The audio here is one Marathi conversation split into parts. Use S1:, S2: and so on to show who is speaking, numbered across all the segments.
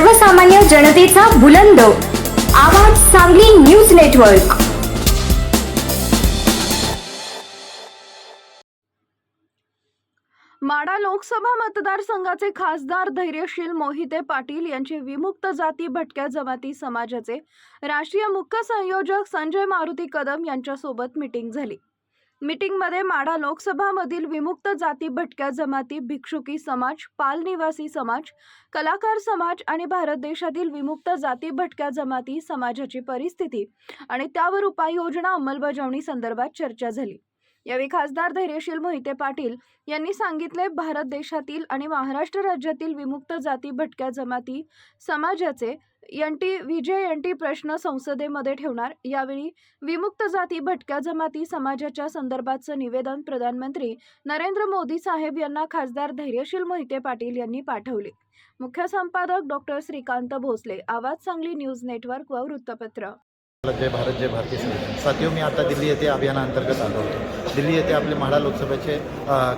S1: सर्वसामान्य जनतेचा बुलंद. आवाज सांगली न्यूज नेटवर्क.
S2: माडा लोकसभा मतदारसंघाचे खासदार धैर्यशील मोहिते पाटील यांचे विमुक्त जाती भटक्या जमाती समाजाचे राष्ट्रीय मुख्य संयोजक संजय मारुती कदम यांच्यासोबत मिटिंग झाली. मिटिंगमध्ये माढा लोकसभामधील विमुक्त जाती भटक्या जमाती भिक्षुकी समाज पाल निवासी समाज कलाकार समाज आणि भारत देशातील विमुक्त जाती भटक्या जमाती समाजाची परिस्थिती आणि त्यावर उपाययोजना अंमलबजावणी संदर्भात चर्चा झाली. यावेळी खासदार धैर्यशील मोहिते पाटील यांनी सांगितले भारत देशातील आणि महाराष्ट्र राज्यातील विमुक्त जाती भटक्या जमाती समाजाचे एनटी विजय एनटी प्रश्न संसदेमध्ये ठेवणार. यावेळी विमुक्त जाती भटक्या जमाती समाजाच्या संदर्भातचं निवेदन प्रधानमंत्री नरेंद्र मोदी साहेब यांना खासदार धैर्यशील मोहिते पाटील यांनी पाठवले. मुख्य संपादक डॉक्टर श्रीकांत भोसले आवाज सांगली न्यूज नेटवर्क व वृत्तपत्र.
S3: जय भारत जय भारतीय संघ. साथियों मी आता दिल्ली येथे अभियानाअंतर्गत आलो होतो. दिल्ली येथे आपले म्हाडा लोकसभेचे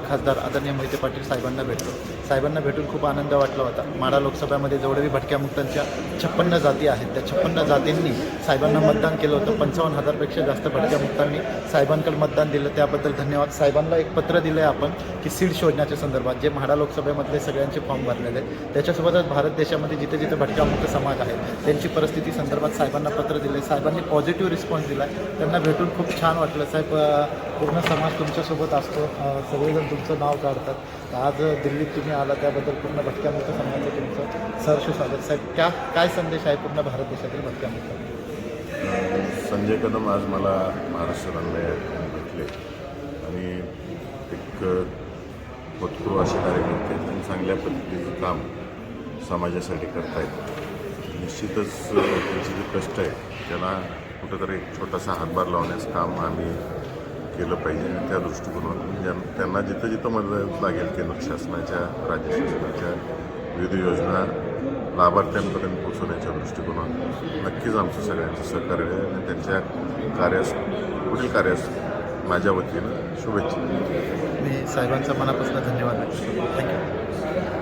S3: खासदार आदरणीय मोहिते पाटील साहेबांना भेटलो. साहेबांना भेटून खूप आनंद वाटला होता. म्हाडा लोकसभेमध्ये जेवढे भटक्या मुक्तांच्या छप्पन्न जाती आहेत त्या छप्पन्न जातींनी साहेबांना मतदान केलं होतं. पंचावन्न हजारपेक्षा जास्त भटक्या मुक्तांनी साहेबांकडे मतदान दिलं. त्याबद्दल धन्यवाद. साहेबांना एक पत्र दिलं आहे आपण की सीट शोधण्याच्या संदर्भात जे म्हाडा लोकसभेमधले सगळ्यांचे फॉर्म भरलेले आहेत. त्याच्यासोबतच भारत देशामध्ये जिथे जिथे भटक्या मुक्त समाज आहे त्यांची परिस्थिती संदर्भात साहेबांना पत्र दिले साहेबांना पॉझिटिव्ह रिस्पॉन्स दिला आहे त्यांना भेटून खूप छान वाटलं. साहेब पूर्ण समाज तुमच्यासोबत असतो. सगळेजण तुमचं नाव काढतात. आज दिल्लीत तुम्ही आला त्याबद्दल पूर्ण भटक्या मुक्त समाजाचं तुमचं सहर्ष स्वागत. साहेब क्या काय संदेश आहे पूर्ण भारत देशातील भटक्यामुक्त?
S4: संजय कदम आज मला महाराष्ट्राला भेटले. आणि एक पत्रू असे कार्यकर्ते त्यांनी चांगल्या पद्धतीचं काम समाजासाठी करतायत. निश्चितच त्यांचे जे कष्ट आहे त्याला कुठंतरी एक छोटासा हातभार लावण्याचं काम आम्ही केलं पाहिजे आणि त्या दृष्टिकोनातून. ज्यां- त्यांना जिथं जिथं मदत लागेल केंद्र शासनाच्या राज्य शासनाच्या विविध योजना लाभार्थ्यांपर्यंत पोहोचवण्याच्या दृष्टिकोनातून नक्कीच आमचं सगळ्यांचं सहकार्य आहे आणि त्यांच्या कार्यास पुढील कार्यास माझ्या वतीनं शुभेच्छा.
S3: मी साहेबांचा मनापासून धन्यवाद थँक्यू.